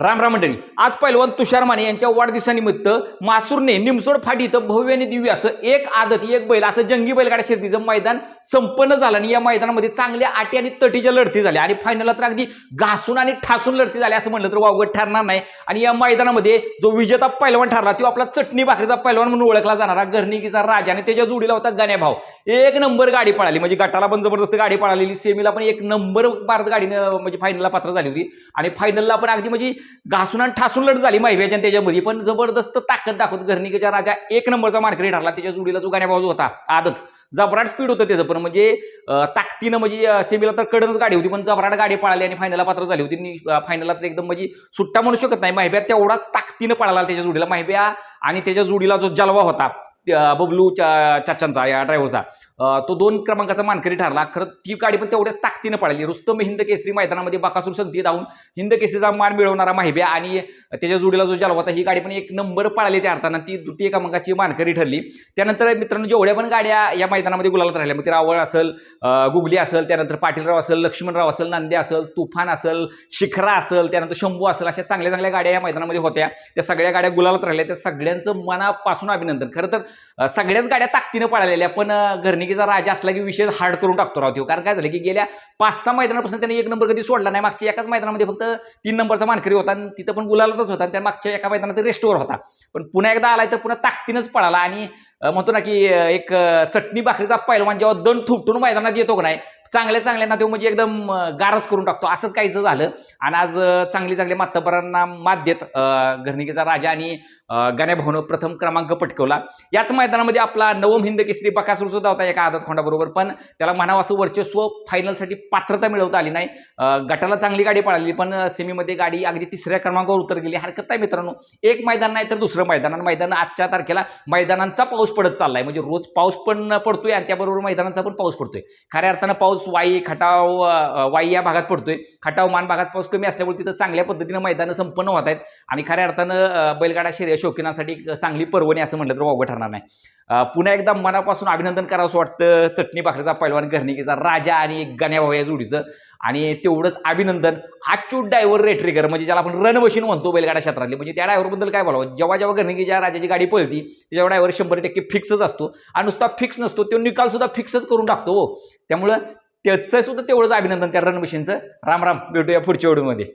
राम राम मंडळी. आज पैलवान तुषार माने यांच्या वाढदिवसानिमित्त मासूरने निमसोड फाटी इथं भव्य आणि दिव्य असं एक आदत एक बैल असं जंगी बैलगाड्या शेतीचं मैदान संपन्न झालं आणि या मैदानामध्ये चांगल्या आटी आणि तटीच्या लढती झाल्या आणि फायनलला तर अगदी घासून आणि ठासून लढती झाल्या असं म्हणलं तर वावगत ठरणार नाही. आणि या मैदानामध्ये जो विजेता पैलवान ठरला तो आपला चटणी भाकरीचा पैलवान म्हणून ओळखला जाणारा गर्निकीचा राजा आणि त्याच्या जोडीला होता गण्याभाव एक नंबर गाडी पळाली. म्हणजे गटाला पण जबरदस्त गाडी पळालेली. सेमीला पण एक नंबर भारत गाडीनं म्हणजे फायनलला पात्र झाली होती. आणि फायनलला पण अगदी म्हणजे घासून आणि ठासून लढ झाली माहिती आणि त्याच्यामध्ये. पण जबरदस्त ताकद दाखवत घरणिकेच्या राजा एक नंबरचा मार्केट ठरला त्याच्या जोडीला जो गाण्याभाऊ होता आदत. जबराट स्पीड होतं त्याचं पण. म्हणजे ताकदीनं म्हणजे सेमीला तर कडनच गाडी होती. पण जबराट गाडी पळाली आणि फायनलला पात्र झाली होती. आणि फायनलला तर एकदम म्हणजे सुट्टा म्हणू शकत नाही. माहिब्या तेवढाच ताकदीनं पळाला त्याच्या जोडीला. माहिब्या आणि त्याच्या जोडीला जो जलवा होता त्या चाचांचा या ड्रायव्हरचा तो दोन क्रमांकाचा मानकरी ठरला. खरं ती गाडी पण तेवढ्याच ताकदीनं पळाली. रुस्तम हिंद केसरी मैदानामध्ये बाकासूर संगती धावून हिंद केसरीचा मान मिळवणारा माहिब्या आणि त्याच्या जोडीला जो जलवा होता ही गाडी पण एक नंबर पळाली त्या अर्थानं. ती द्वितीय क्रमांकाची मानकरी ठरली. त्यानंतर मित्रांनो जेवढ्या पण गाड्या या मैदानामध्ये गुलालात राहिल्या मग ते रावळ असेल गुगली असेल त्यानंतर पाटीलराव असेल लक्ष्मणराव असेल नांदे असेल तुफान असेल शिखरा असेल त्यानंतर शंभू असेल अशा चांगल्या चांगल्या गाड्या या मैदानामध्ये होत्या. त्या सगळ्या गाड्या गुलालात राहिल्या. त्या सगळ्यांचं मनापासून अभिनंदन. खरं तर सगळ्याच गाड्या ताकदीनं पळालेल्या पण घरणिकीचा राजा असला की विषय हार्ड करून टाकतो राहतो कारण काय झालं की गेल्या पाच सहा मैदानापासून त्यांनी एक नंबर कधी सोडला नाही. मागच्या एकाच मैदानामध्ये फक्त तीन नंबरचा मानकरी होता आणि तिथं पण बुलालाच होता आणि त्या मागच्या एका मैदानात रेस्टोर होता. पण पुन्हा एकदा आलाय तर पुन्हा ताकदीनंच पळाला आणि म्हणतो ना की एक चटणी भाकरीचा पैलवान जेव्हा दण थुपटून मैदानात येतो का नाही चांगल्या चांगल्यांना तो म्हणजे एकदम गारज गारच करून टाकतो. असंच काहीच झालं. आणि आज चांगले चांगली चांगली मातबरांना मात देत घरणिकेचा राजा आणि गाण्याभाऊनं प्रथम क्रमांक पटकवला. याच मैदानामध्ये आपला नवम हिंद केसरी बकासूर सुद्धा होता एका आदत खोंडाबरोबर. पण त्याला म्हणावं असं वर्चस्व फायनलसाठी पात्रता मिळवता आली नाही. गटाला चांगली गाडी पळाली पण सेमीमध्ये गाडी अगदी तिसऱ्या क्रमांकावर उतर गेली. हरकत नाही मित्रांनो. एक मैदान नाही तर दुसरं मैदान. आणि मैदान आजच्या तारखेला मैदानांचा पाऊस पडत चाललाय. म्हणजे रोज पाऊस पण पडतोय आणि त्याबरोबर मैदानाचा पण पाऊस पडतोय. खऱ्या अर्थानं पाऊस वाई खटाव वाई या भागात पडतोय. खटाव मान भागात पाऊस कमी असल्यामुळे तिथं चांगल्या पद्धतीनं मैदानं संपन्न होत आहेत. आणि खऱ्या अर्थानं बैलगाडा शर्य शौकीनासाठी चांगली पर्वणी असं म्हटलं तर वावगं ठरणार नाही. पुन्हा एकदा मनापासून अभिनंदन करावंसं वाटतं. चटणी भाकरीचा पैलवान घरणिकेचा राजा आणि एक गण्याभाऊ या जोडीचं. आणि तेवढंच अभिनंदन अच्युत डायव्हर रेट्रिगर म्हणजे ज्याला आपण रन मशीन म्हणतो बैलगाडा क्षेत्रातली. म्हणजे त्या ड्रायव्हरबद्दल काय बोलावं? जेव्हा जेव्हा घरणिकेच्या राजाची गाडी पळती तेव्हा ड्रायव्हर शंभर टक्के फिक्सच असतो. आणि नुसता फिक्स नसतो तो निकाल सुद्धा फिक्सच करून टाकतो हो. त्यामुळं त्याचं सुद्धा तेवढंच अभिनंदन त्या रन मशीनचं राम राम भेटूया पुढच्या व्हिडिओमध्ये.